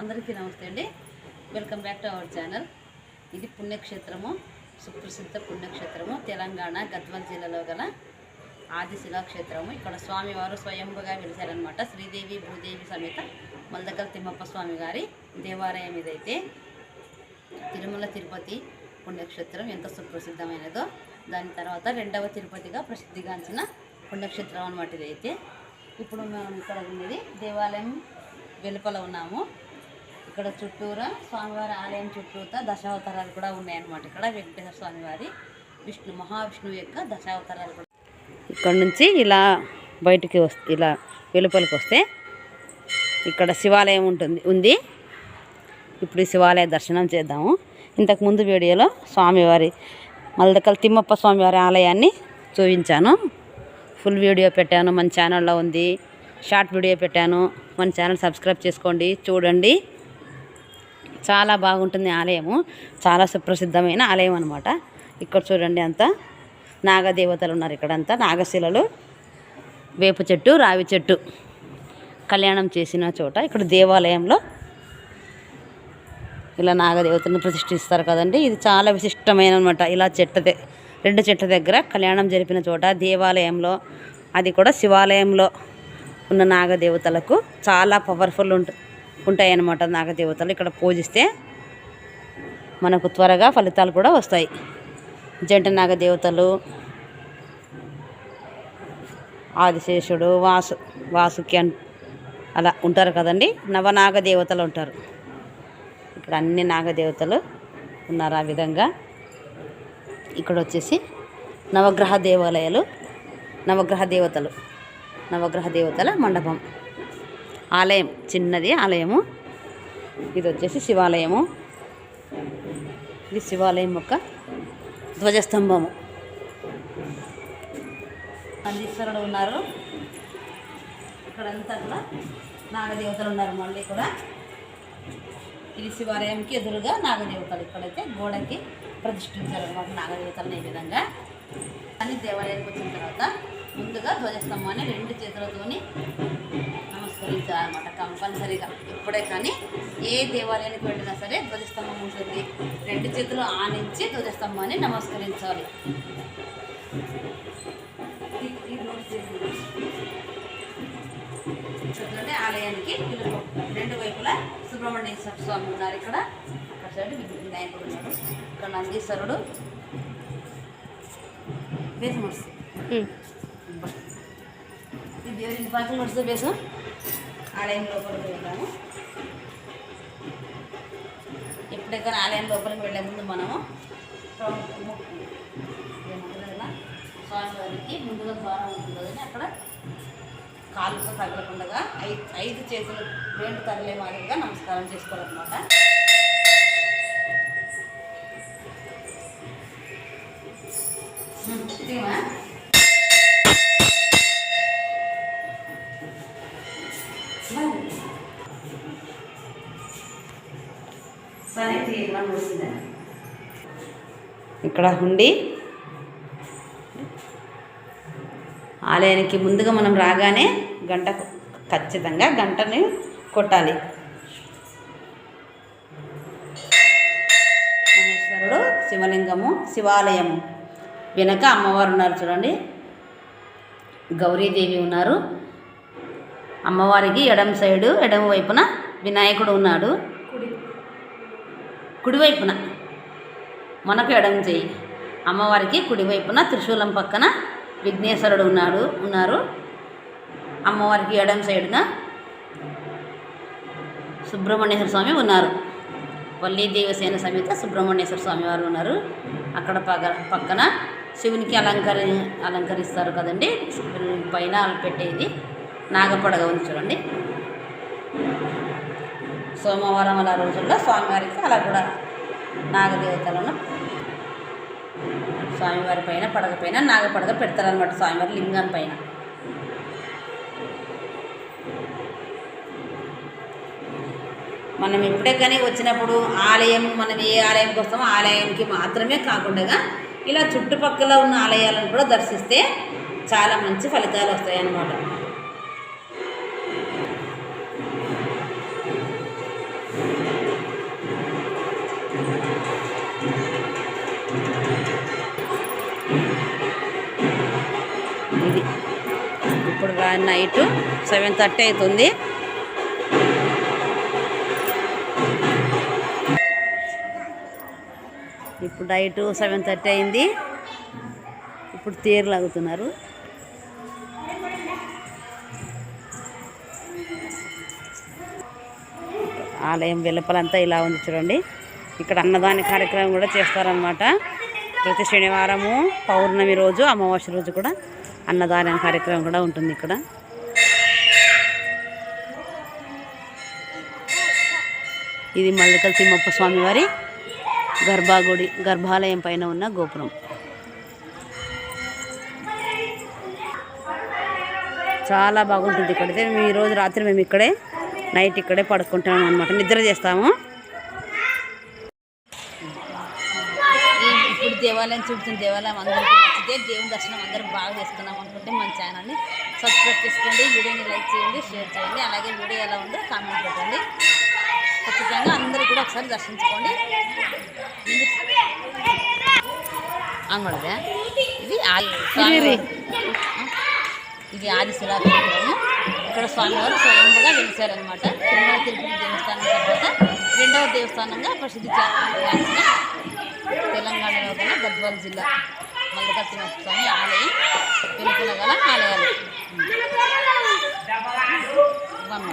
అందరికీ నమస్తే అండి. Welcome back to our channel ఇది పుణ్యక్షేత్రము సుప్రసిద్ధ పుణ్యక్షేత్రము తెలంగాణ గద్వాల్ జిల్లాలో గల ఆదిశిలాక్షేత్రము ఇక్కడ స్వామివారు స్వయంభుగా వెలిశారనమాట శ్రీదేవి భూదేవి సమేత మల్దకల్ తిమ్మప్ప స్వామి గారి దేవాలయం ఇదైతే. తిరుమల తిరుపతి పుణ్యక్షేత్రం ఎంత సుప్రసిద్ధమైనదో దాని తర్వాత రెండవ తిరుపతిగా ప్రసిద్ధిగాంచిన పుణ్యక్షేత్రం అనమాట ఇదైతే. ఇప్పుడు మనం ఇక్కడ ఉన్నది దేవాలయం వెలుపల ఉన్నాము. ఇక్కడ చుట్టూరా స్వామివారి ఆలయం చుట్టూతా దశావతారాలు కూడా ఉన్నాయన్నమాట. ఇక్కడ వెంకటేశ్వర స్వామివారి విష్ణు మహావిష్ణువు యొక్క దశావతారాలు కూడా. ఇక్కడ నుంచి ఇలా బయటికి వస్తే ఇలా వెలుపలికి వస్తే ఇక్కడ శివాలయం ఉంటుంది ఉంది. ఇప్పుడు శివాలయ దర్శనం చేద్దాము. ఇంతకుముందు వీడియోలో స్వామివారి మల్దకల్ తిమ్మప్ప స్వామివారి ఆలయాన్ని చూపించాను. ఫుల్ వీడియో పెట్టాను మన ఛానల్లో ఉంది. షార్ట్ వీడియో పెట్టాను. మన ఛానల్ సబ్స్క్రైబ్ చేసుకోండి చూడండి. చాలా బాగుంటుంది ఆలయము. చాలా సుప్రసిద్ధమైన ఆలయం అనమాట ఇక్కడ చూడండి అంతా. నాగదేవతలు ఉన్నారు ఇక్కడంతా. నాగశిలలు. వేప చెట్టు రావి చెట్టు కళ్యాణం చేసిన చోట ఇక్కడ దేవాలయంలో ఇలా నాగదేవతను ప్రతిష్ఠిస్తారు కదండి. ఇది చాలా విశిష్టమైన అనమాట ఇలా చెట్ట రెండు చెట్ల దగ్గర కళ్యాణం జరిపిన చోట దేవాలయంలో అది కూడా శివాలయంలో ఉన్న నాగదేవతలకు చాలా పవర్ఫుల్ ఉంటుంది ఉంటాయన్నమాట నాగదేవతలు. ఇక్కడ పూజిస్తే మనకు త్వరగా ఫలితాలు కూడా వస్తాయి. జంట నాగదేవతలు ఆదిశేషుడు వాసు వాసుకి అలా ఉంటారు కదండి. నవనాగ దేవతలు ఉంటారు. ఇక్కడ అన్ని నాగదేవతలు ఉన్నారు ఆ విధంగా. ఇక్కడ వచ్చేసి నవగ్రహ దేవాలయాలు నవగ్రహ దేవతలు నవగ్రహ దేవతల మండపం. ఆలయం చిన్నది ఆలయము. ఇది వచ్చేసి శివాలయము. ఇది శివాలయం యొక్క ధ్వజస్తంభము. నందీశ్వరుడు ఉన్నారు. ఇక్కడంతా కూడా నాగదేవతలు ఉన్నారు మళ్ళీ కూడా. ఇది శివాలయంకి ఎదురుగా నాగదేవతలు ఇక్కడైతే గోడకి ప్రతిష్ఠించారు అనమాట నాగదేవతలను ఈ విధంగా. అని దేవాలయానికి వచ్చిన తర్వాత ముందుగా ధ్వజస్తంభాన్ని రెండు చేతులతోని అనమాట కంపల్సరీగా. ఎప్పుడే కానీ ఏ దేవాలయానికి వెళ్ళినా సరే ధ్వజస్తంభం ఉంటుంది. రెండు చేతులు ఆనించి ధ్వజస్తంభాన్ని నమస్కరించాలి. చూడండి ఆలయానికి రెండు వైపులా సుబ్రహ్మణ్యేశ్వర స్వామి ఉన్నారు ఇక్కడ. అక్కడ సైడ్ వినాయకుడు ఉన్నాడు. ఇక్కడ నందీశ్వరుడు. వేసి దేవుడికి పక్కన ముడుసు బేసు ఆలయం లోపలికి వెళ్ళాము. ఎప్పుడైతే ఆలయం లోపలికి వెళ్ళే ముందు మనము స్వామివారికి ముందుగా ద్వారం ఉంటుంది అక్కడ కాళ్ళతో తగలకుండా ఐదు ఐదు చేతులు రెండు తరలే మాదిరిగా నమస్కారం చేసుకోవాలన్నమాట. ఉమ్, ఇక్కడ హుండి. ఆలయానికి ముందుగా మనం రాగానే గంట ఖచ్చితంగా గంటని కొట్టాలి. మహేశ్వరుడు శివలింగము శివాలయము. వెనక అమ్మవారు ఉన్నారు చూడండి. గౌరీదేవి ఉన్నారు. అమ్మవారికి ఎడమ సైడు ఎడమ వైపున వినాయకుడు ఉన్నాడు. కుడివైపున మనకు ఎడం చేయి. అమ్మవారికి కుడివైపున త్రిశూలం పక్కన విఘ్నేశ్వరుడు ఉన్నాడు ఉన్నారు. అమ్మవారికి ఎడం సైడున సుబ్రహ్మణ్యేశ్వర స్వామి ఉన్నారు. వల్లీ దేవసేన సమేత సుబ్రహ్మణ్యేశ్వర స్వామి వారు ఉన్నారు. అక్కడ పగ పక్కన శివునికి అలంకరి అలంకరిస్తారు కదండి. పైన పెట్టేది నాగపడగ ఉంది చూడండి. సోమవారం అలా రోజుల్లో స్వామివారికి అలా కూడా నాగదేవతలను స్వామివారి పైన పడగ పైన నాగపడగ పెడతారనమాట స్వామివారి లింగం పైన. మనం ఇప్పుడే కానీ వచ్చినప్పుడు ఆలయం మనం ఏ ఆలయంకి వస్తామో ఆలయానికి మాత్రమే కాకుండా ఇలా చుట్టుపక్కల ఉన్న ఆలయాలను కూడా దర్శిస్తే చాలా మంచి ఫలితాలు వస్తాయి అన్నమాట నైట్ సెవెన్ థర్టీ అవుతుంది. ఇప్పుడు నైట్ సెవెన్ థర్టీ అయింది. ఇప్పుడు తీరు లాగుతున్నారు. ఆలయం వెలుపలంతా ఇలా ఉంది చూడండి. ఇక్కడ అన్నదాన కార్యక్రమం కూడా చేస్తారనమాట ప్రతి శనివారము పౌర్ణమి రోజు అమావాస్య రోజు కూడా అన్నదాన కార్యక్రమం కూడా ఉంటుంది ఇక్కడ. ఇది మల్లికల తిమ్మప్ప స్వామి వారి గర్భాగుడి గర్భాలయం పైన ఉన్న గోపురం. చాలా బాగుంటుంది ఇక్కడైతే. మేము ఈరోజు రాత్రి మేము ఇక్కడే నైట్ ఇక్కడే పడుకుంటాం అనమాట నిద్ర చేస్తాము. దేవాలయం చూపుతున్న దేవాలయం అందరికీ నచ్చితే దేవుని దర్శనం అందరూ బాగా చేసుకున్నాం అనుకుంటే మన ఛానల్ని సబ్స్క్రైబ్ చేసుకోండి వీడియోని లైక్ చేయండి షేర్ చేయండి. అలాగే వీడియో ఎలా ఉందో కామెంట్ పెట్టండి. ఖచ్చితంగా అందరూ కూడా ఒకసారి దర్శించుకోండి. అంగడదే ఇది ఆది ఇది ఆది శిలాక్షేత్రము. ఇక్కడ స్వామివారు స్వయంగా వెలిశారనమాట తిరుమల తిరుపతి దేవస్థానం తర్వాత రెండవ దేవస్థానంగా ప్రసిద్ధి చెందిన తెలంగాణలో గల గద్వాల జిల్లా మల్లికార్జున స్వామి ఆలయం వెలుపుల గల ఆలయాలు వన్